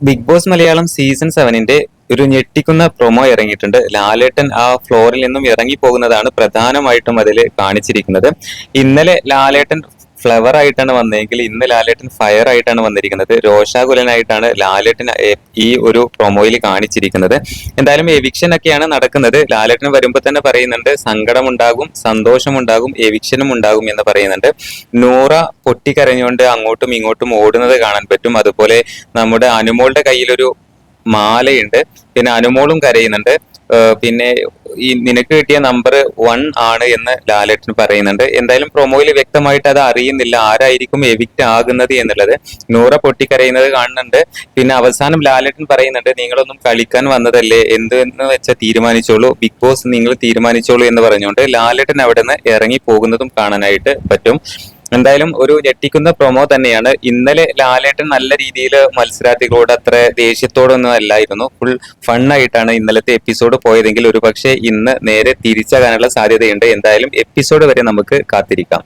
Big Boss Malayalam season സെവനിന്റെ ഒരു ഞെട്ടിക്കുന്ന പ്രൊമോ ഇറങ്ങിയിട്ടുണ്ട്. ലാലേട്ടൻ ആ ഫ്ലോറിൽ നിന്നും ഇറങ്ങി പോകുന്നതാണ് പ്രധാനമായിട്ടും അതിൽ കാണിച്ചിരിക്കുന്നത്. ഇന്നലെ ലാലേട്ടൻ ഫ്ലവർ ആയിട്ടാണ് വന്നതെങ്കിൽ ഇന്ന് ലാലേട്ടൻ ഫയർ ആയിട്ടാണ് വന്നിരിക്കുന്നത്. രോഷാകുലനായിട്ടാണ് ലാലേട്ടൻ ഈ ഒരു പ്രൊമോയിൽ കാണിച്ചിരിക്കുന്നത്. എന്തായാലും എവിക്ഷൻ ഒക്കെയാണ് നടക്കുന്നത്. ലാലേട്ടൻ വരുമ്പോൾ തന്നെ പറയുന്നുണ്ട് സങ്കടമുണ്ടാകും സന്തോഷമുണ്ടാകും എവിക്ഷനും ഉണ്ടാകും എന്ന് പറയുന്നുണ്ട്. നൂറ പൊട്ടിക്കരഞ്ഞുകൊണ്ട് അങ്ങോട്ടും ഇങ്ങോട്ടും ഓടുന്നത് കാണാൻ പറ്റും. അതുപോലെ നമ്മുടെ അനുമോളുടെ കയ്യിലൊരു മാലയുണ്ട്. പിന്നെ അനുമോളും കരയുന്നുണ്ട്. പിന്നെ ഈ നിനക്ക് കിട്ടിയ നമ്പർ വൺ ആണ് എന്ന് ലാലേട്ടൻ പറയുന്നുണ്ട്. എന്തായാലും പ്രൊമോയിൽ വ്യക്തമായിട്ട് അത് അറിയുന്നില്ല. ആരായിരിക്കും എവിക്റ്റ് ആകുന്നത് എന്നുള്ളത് നൂറ പൊട്ടിക്കരയുന്നത് കാണുന്നുണ്ട്. പിന്നെ അവസാനം ലാലേട്ടൻ പറയുന്നുണ്ട് നിങ്ങളൊന്നും കളിക്കാൻ വന്നതല്ലേ? എന്ത് എന്ന് വെച്ചാൽ തീരുമാനിച്ചോളൂ. ബിഗ് ബോസ് നിങ്ങൾ തീരുമാനിച്ചോളൂ എന്ന് പറഞ്ഞുകൊണ്ട് ലാലേട്ടൻ അവിടെ നിന്ന് ഇറങ്ങി പോകുന്നതും കാണാനായിട്ട് പറ്റും. എന്തായാലും ഒരു ഞെട്ടിക്കുന്ന പ്രൊമോ തന്നെയാണ്. ഇന്നലെ ലാലേട്ടൻ നല്ല രീതിയിൽ മത്സരാർത്ഥികളോട് അത്ര ദേഷ്യത്തോടൊന്നും അല്ലായിരുന്നു ഫുൾ ഫണ്ണായിട്ടാണ് ഇന്നലത്തെ എപ്പിസോഡ് പോയതെങ്കിൽ ഒരു പക്ഷേ ഇന്ന് നേരെ തിരിച്ചാകാനുള്ള സാധ്യതയുണ്ട്. എന്തായാലും എപ്പിസോഡ് വരെ നമുക്ക് കാത്തിരിക്കാം.